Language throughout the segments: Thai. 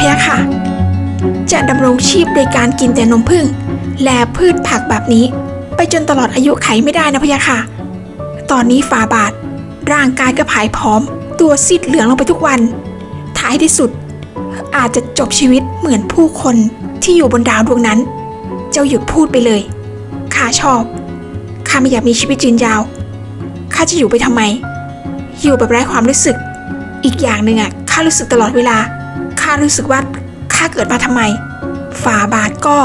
พยาค่ะ จะดำรงชีพโดยการกินแต่นมผึ้งและพืชผักแบบนี้ ไปจนตลอดอายุไขไม่ได้นะพะยะค่ะ ตอนนี้ฝาบาท ร่างกายก็ผายผอม ตัวซีดเหลืองลงไปทุกวัน ท้ายที่สุด อาจจะจบชีวิตเหมือนผู้คนที่อยู่บนดาวดวงนั้น เจ้าหยุดพูดไปเลยข้าชอบข้าไม่อยากมีชีวิตยืนยาวข้าจะอยู่ไปทำไม อยู่แบบไร้ความรู้สึก อีกอย่างหนึ่งอะข้ารู้สึกตลอดเวลา ข้ารู้สึกว่าข้าเกิดมาทำไม ฝ่าบาทก็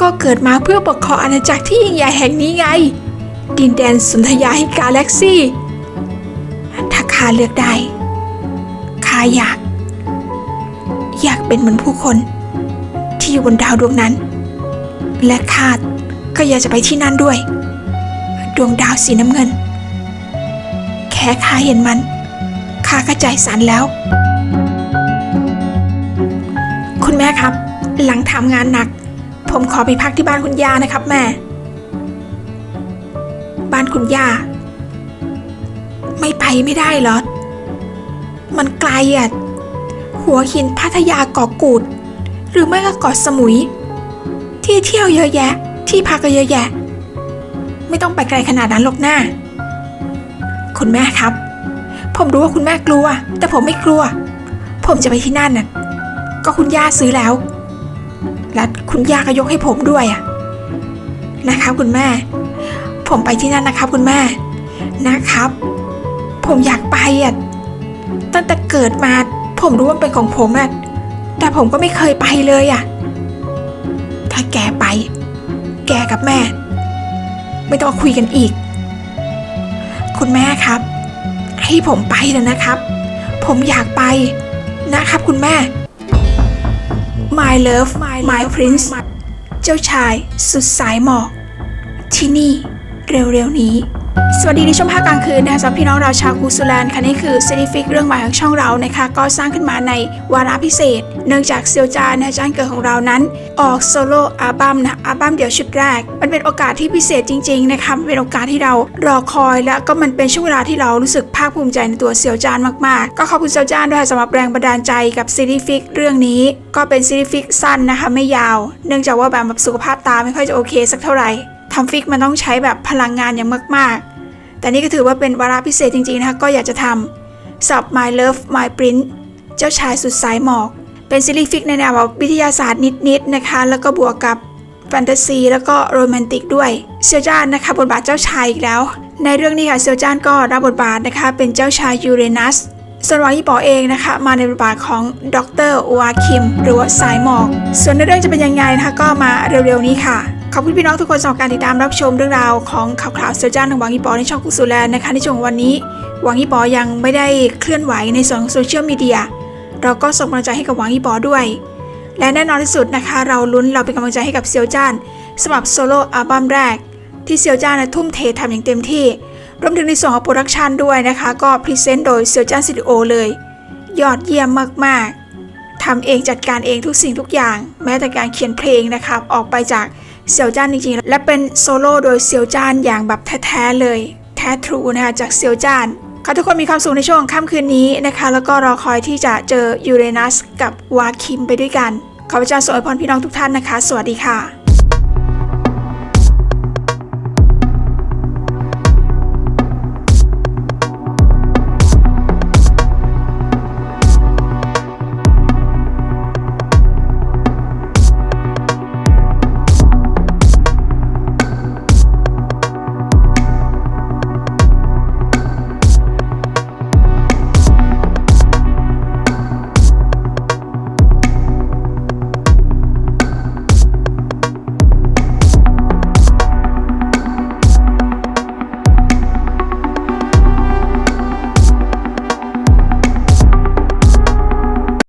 ก็เกิดมาเพื่อปกครองอาณาจักรที่ยิ่งใหญ่แห่งนี้ไง ดินแดนสุนทยาให้กาแล็กซี่ ถ้าข้าเลือกได้ ข้าอยาก อยากเป็นเหมือนผู้คน ที่อยู่บนดาวดวงนั้น และข้าก็อยากจะไปที่นั่นด้วย ดวงดาวสีน้ำเงิน แค่ข้าเห็นมัน ข้าก็ใจสั่นแล้ว แม่ครับ หลังทำงานหนัก ผมขอไปพักที่บ้านคุณย่านะครับแม่ บ้านคุณย่า ไม่ไปไม่ได้เหรอ มันไกลอะ หัวหินพัทยาเกาะกูด หรือไม่ก็เกาะสมุย ที่เที่ยวเยอะแยะ ที่พักก็เยอะแยะ ไม่ต้องไปไกลขนาดนั้นหรอกหน้า คุณแม่ครับ ผมรู้ว่าคุณแม่กลัว แต่ผมไม่กลัว ผมจะไปที่นั่นน่ะ ก็คุณย่าซื้อแล้ว และคุณย่าก็ยกให้ผมด้วยอะนะครับคุณแม่ ผมไปที่นั่นนะครับคุณแม่ นะครับ ผมอยากไปอะตั้งแต่เกิดมาผมรู้ว่าเป็นของผมอะแต่ผมก็ไม่เคยไปเลยอะถ้าแกไป แกกับแม่ ไม่ต้องคุยกันอีก คุณแม่ครับ ให้ผมไปเถอะนะครับ ผมอยากไปนะครับคุณแม่ My love my, my prince เจ้าชายสุดสายหมอก ที่นี่เร็วๆนี้ สวัสดีในช่วงภาคกลางคืนนะคะสำหรับพี่น้องเราชาวกูซูแลนค่ะนี่คือซีรีฟิกเรื่องใหม่ของช่องเรานะคะก็สร้างขึ้นมาในวาระพิเศษ เนื่องจากเซียวจานนะจานเกิดของเรานั้น ออกโซโล่อัลบั้มนะอัลบั้มเดี่ยวชุดแรก มันเป็นโอกาสที่พิเศษจริงๆนะคะเป็นโอกาสที่เรารอคอยและก็มันเป็นช่วงเวลาที่เรารู้สึกภาคภูมิใจในตัวเซียวจานมากๆ ก็ขอบคุณเซียวจานด้วยสำหรับแรงบันดาลใจกับซีรีฟิกเรื่องนี้ ก็เป็นซีรีฟิกสั้นนะคะไม่ยาว เนื่องจากว่าแบบสุขภาพตาไม่ค่อยจะโอเคสักเท่าไหร่ทำฟิกมันต้องใช้แบบพลังงานอย่างมากๆ แต่นี่ก็ถือว่าเป็นวาระพิเศษจริงๆนะคะก็อยากจะทำสับ My Love My Prince เจ้าชายสุดสายหมอก เป็นซีรีส์ฟิกในแนววิทยาศาสตร์นิดๆนะคะ แล้วก็บวกกับแฟนตาซีแล้วก็โรแมนติกด้วยเซียวจ้านนะคะบทบาทเจ้าชายอีกแล้ว ในเรื่องนี้ค่ะเซียวจ้านก็รับบทบาทนะคะ เป็นเจ้าชายยูเรนัสส่วนวางยี่ป๋อเองนะคะ มาในบทบาทของดรวาคิม หรือว่าสายหมอก ส่วนในเรื่องจะเป็นยังไงนะคะก็มาเร็วๆนี้ค่ะ ขอบคุณพี่น้องทุกคนสำหรับการติดตามรับชมเรื่องราวของข่าวคราวเซียวจ้านของหวังยี่ป๋อในช่องกุซูแลนนะคะในช่วงวันนี้หวังยี่ป๋อยังไม่ได้เคลื่อนไหวในส่วนของโซเชียลมีเดียเราก็ส่งกำลังใจให้กับหวังยี่ป๋อด้วย และแน่นอนที่สุดนะคะ เราลุ้นเราเป็นกำลังใจให้กับเซียวจ้านสำหรับโซโล่อัลบั้มแรก ที่เซียวจ้านนะทุ่มเททำอย่างเต็มที่รวมถึงในส่วนของโปรดักชันด้วยนะคะ ก็พรีเซนต์โดยเซียวจ้านสตูดิโอเลย ยอดเยี่ยมมากๆทำเองจัดการเองทุกสิ่งทุกอย่าง แม้แต่การเขียนเพลงนะครับออกไปจาก เซียวจ้านจริงๆ และเป็นโซโล่โดยเซียวจ้านอย่างแบบแท้ๆเลย แท้ทรูนะคะจากเซียวจ้านขอทุกคนมีความสุขในช่วงค่ำคืนนี้นะคะ แล้วก็รอคอยที่จะเจอยูเรนัสกับวาคิมไปด้วยกัน ขอพระเจ้าสวยพรพี่น้องทุกท่านนะคะ สวัสดีค่ะ